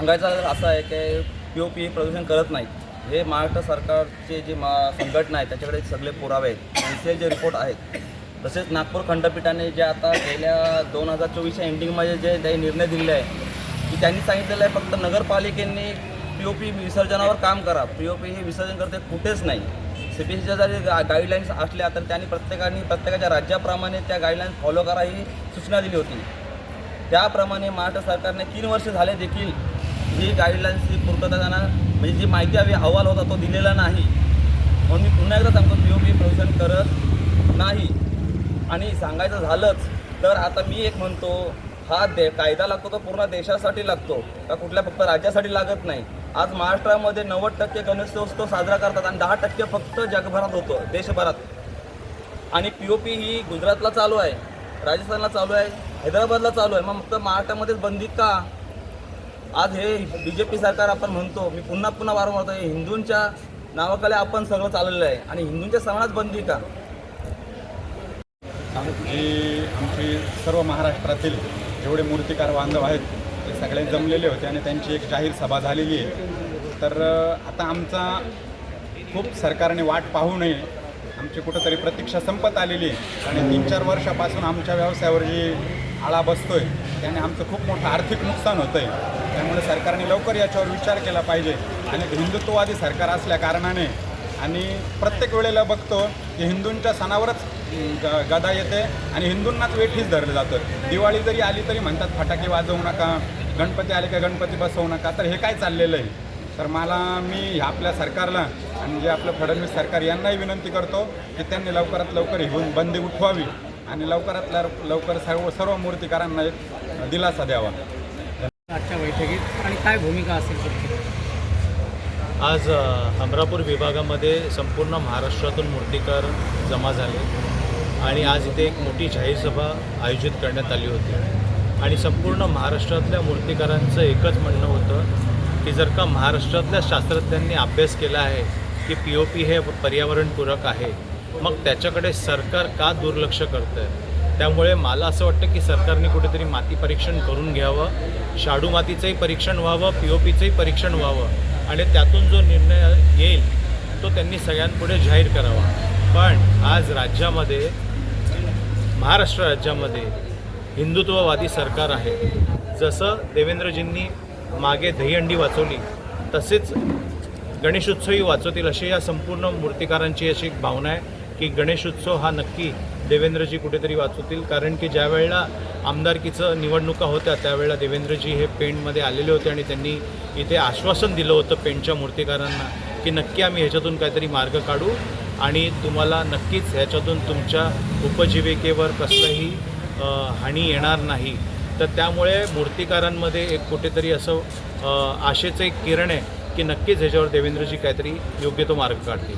सांगायचं असं आहे की पी ओ पी प्रदूषण करत नाहीत. हे महाराष्ट्र सरकारचे जे मा संघटना आहे त्याच्याकडे सगळे पुरावे आहेत. त्यांचे जे रिपोर्ट आहेत. तसेच नागपूर खंडपीठाने जे आता गेल्या दोन हजार चोवीसच्या एंडिंगमध्ये जे काही निर्णय दिलेले आहे की त्यांनी सांगितलेलं आहे फक्त नगरपालिकेने पी ओ पी विसर्जनावर काम करा. पी ओ पी हे विसर्जन करते कुठेच नाही. सी बी एसच्या जरी गा गाईडलाईन्स असल्या तर त्यांनी प्रत्येकाने प्रत्येकाच्या राज्याप्रमाणे त्या गाईडलाईन्स फॉलो करा ही सूचना दिली होती. त्याप्रमाणे महाराष्ट्र सरकारने तीन वर्ष झाले देखील ही गाईडलाईन्सची पूर्तता त्यांना म्हणजे जी माहिती हवी अहवाल होता तो दिलेला नाही. म्हणून मी पुन्हा एकदा सांगतो पी ओ पी प्रदूषण करत नाही. आणि सांगायचं झालंच तर आता मी एक म्हणतो हा दे कायदा लागतो तो पूर्ण देशासाठी लागतो. का कुठल्या फक्त राज्यासाठी लागत नाही. आज महाराष्ट्रामध्ये नव्वद टक्के गणेशोत्सव साजरा करतात आणि दहा टक्के फक्त जगभरात होतो देशभरात. आणि पी ओ पी ही गुजरातला चालू आहे राजस्थानला चालू आहे हैदराबादला चालू आहे. मग फक्त महाराष्ट्रामध्येच बंदी का? आज हे बी जे पी सरकार आपण म्हणतो मी पुन्हा पुन्हा वारंवार हे हिंदूंच्या नावाखाली आपण सगळं चाललेलं आहे. आणि हिंदूंच्या सणात बंदी का? जी आमची सर्व महाराष्ट्रातील जेवढे मूर्तिकार बांधव आहेत ते सगळे जमलेले होते आणि त्यांची एक जाहीर सभा झालेली आहे. तर आता आमचा खूप सरकारने वाट पाहू नये. आमची कुठंतरी प्रतीक्षा संपत आलेली आहे. आणि तीन चार वर्षापासून आमच्या व्यवसायावर जी आळा बसतोय. त्याने आमचं खूप मोठं आर्थिक नुकसान होतं आहे त्यामुळे सरकारने लवकर याच्यावर विचार केला पाहिजे. आणि हिंदुत्ववादी सरकार असल्या कारणाने आणि प्रत्येक वेळेला बघतो की हिंदूंच्या सणावरच ग- गदा येते आणि हिंदूंनाच वेठीच धरलं जातं. दिवाळी जरी आली तरी म्हणतात फटाके वाजवू नका गणपती आले का गणपती बसवू नका. तर हे काय चाललेलं आहे? तर मला मी आपल्या सरकारला आणि जे आपलं फडणवीस सरकार यांनाही विनंती करतो की त्यांनी लवकरात लवकर ही बंदी उठवावी. आणि लवकरात लव- लवकर सर्व सर्व मूर्तिकारांना एक दिलासा द्यावा. आजच्या बैठकीत आणि काय भूमिका असेल आज अ, अमरापूर विभागामध्ये संपूर्ण महाराष्ट्रातून मूर्तिकार जमा झाले आणि आज इथे एक मोठी जाहीर सभा आयोजित करण्यात आली होती. आणि संपूर्ण महाराष्ट्रातल्या मूर्तिकारांचं एकच म्हणणं होतं की जर का महाराष्ट्रातल्या शास्त्रज्ञांनी अभ्यास केला आहे की पी ओ पी हे पर्यावरणपूरक आहे मग त्याच्याकडे सरकार का दुर्लक्ष करतं आहे त्यामुळे मला असं वाटतं की सरकारने कुठेतरी माती परीक्षण करून घ्यावं शाडू मातीचंही परीक्षण व्हावं पी ओ पीचंही परीक्षण व्हावं आणि त्यातून जो निर्णय येईल तो त्यांनी सगळ्यांपुढे जाहीर करावा. पण आज राज्यामध्ये महाराष्ट्र राज्यामध्ये हिंदुत्ववादी सरकार आहे. जसं देवेंद्रजींनी मागे दहीहंडी वाचवली तसेच गणेशोत्सवही वाचवतील अशी या संपूर्ण मूर्तिकारांची अशी एक भावना आहे. की गणेशोत्सव हा नक्की देवेंद्रजी कुठेतरी वाचवतील कारण की ज्या वेळेला आमदारकीचं निवडणुका होत्या त्यावेळेला देवेंद्रजी हे पेंटमध्ये आलेले होते आणि त्यांनी इथे आश्वासन दिलं होतं पेंटच्या मूर्तिकारांना की नक्की आम्ही ह्याच्यातून काहीतरी मार्ग काढू आणि तुम्हाला नक्कीच ह्याच्यातून तुमच्या उपजीविकेवर कसलंही हानी येणार नाही. तर त्यामुळे मूर्तिकारांमध्ये एक कुठेतरी असं आशेचं एक किरण आहे की नक्कीच ह्याच्यावर देवेंद्रजी काहीतरी योग्य तो मार्ग काढतील.